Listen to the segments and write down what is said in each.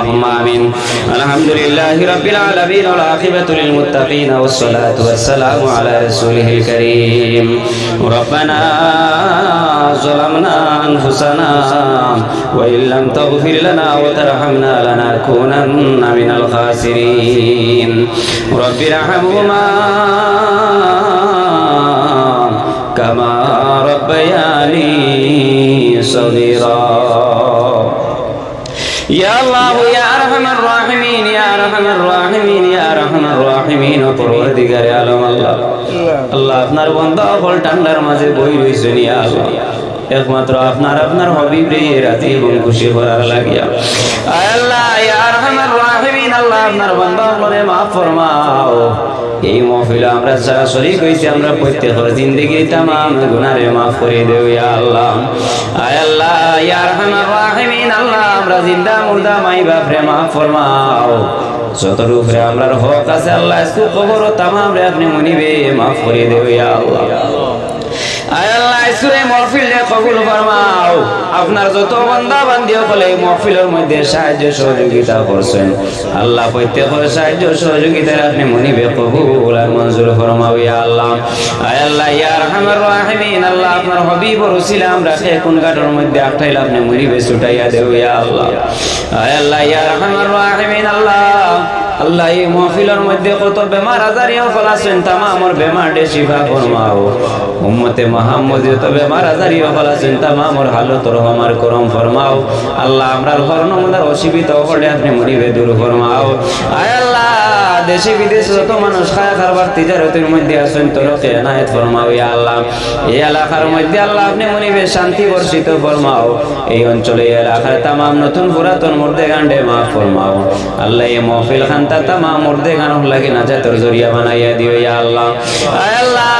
اللهم آمين. الحمد لله رب العالمين والعاقبة للمتقين والصلاة والسلام على رسوله الكريم ربنا ظلمنا أنفسنا وإن لم تغفر لنا وترحمنا لنكونن من الخاسرين رب ارحمهما كما ربياني صغيرا. আল্লাহ, ইয়া আরহামার রাহিমিন, ইয়া আরহামার রাহিমিন, ইয়া আলম আল্লাহ। আল্লাহ আপনার বান্দা ফল ঠান্ডার মাঝে বই রইছেন ইয়া আল্লাহ। একমাত্র আপনার আপনার হবিব রে রাজি এবং খুশি করার লাগিয়া। আল্লাহ, ইয়া আরহামার রাহিমিন, আল্লাহ আপনার বান্দা ফলে মাফ ফরমাও। এই মহফিল আমরা যারা কইছি হয়েছি আমরা প্রত্যেকের জিন্দগি তামাম গুনারে মাফ করে দেও, ইয়া আল্লাহ। আয় আল্লাহ, ইয়া আরহামার রাহিমিন, আল্লাহ, আমরা জিন্দা, মুর্দা, মাই বাপ রে মাফ ফরমাও। রূপে আমরার হক আছে, আল্লাহ কবর তামাম রে আপনি মনিবে মাফ করে দেও, ইয়া আল্লাহ। আপনার যত বান্দা বান্দি হলে মহফিলের মধ্যে সাহায্য সহযোগিতা করছেন। আল্লাহ প্রত্যেকের সাহায্য সহযোগিতা আপনি মনিবে কবুল আল্লাহ। আয় আল্লাহ, ইয়া কোন কাটার মধ্যে আটাইল আপনি মনিবে ছুটাইয়া দেও, ইয়া আল্লাহ। আয় আল্লাহ, ইয়া রহমান রাহিমিন, আল্লাহ। আল্লাহ, এই মহফিলের মধ্যে কত বেমার আজারি হল আছেন তামামর বেমার ডে শিফা ফরমাও। উম্মতে মোহাম্মদ যত বেমার আজারি হল আছেন তামামর হালত রহমার করম ফরমাও। আল্লাহ আমরার হরনমদার অসুবিধা হলে আপনি মরিবে দূর ফরমাও। আয় আল্লাহ, দেশে বিদেশে যত মানুষ খায় খারবার তিজারতের মধ্যে আছেন, তোরকে এনায়েত ফরমাও ইয়া আল্লাহ। এই এলাকার মধ্যে আল্লাহ আপনি মনিবে শান্তি বর্ষিত ফরমাও। এই অঞ্চলে, এই এলাকার তামাম নতুন পুরাতন মর্দে গান্ডে মা ফরমাও। আল্লাহ এই মহফিল খান তা তামা মর্দে গান লাগে না তোর জরিয়া বানাইয়া দিও ইয়া আল্লাহ। আয় আল্লাহ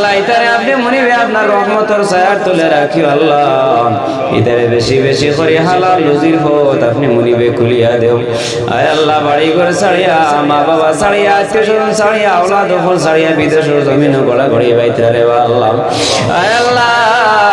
আল্লাহ, ইতারে আপনি মনিবে আপনার রহমতর ছায়ার তুলে রাখিও আল্লাহ। ইতারে বেশি বেশি করে হালাল রুজির হত, আপনি মনিবে খুলিয়া দেও। আয় আল্লাহ, বাড়ি ঘর ছাড়িয়া মা বাবা ছাড়িয়া আত্মীয় স্বজন ছাড়িয়া আওলা দখল ছাড়িয়া বিদেশ জমিন গড়া গড়ি বাইতে রে আল্লাহ। আয় আল্লাহ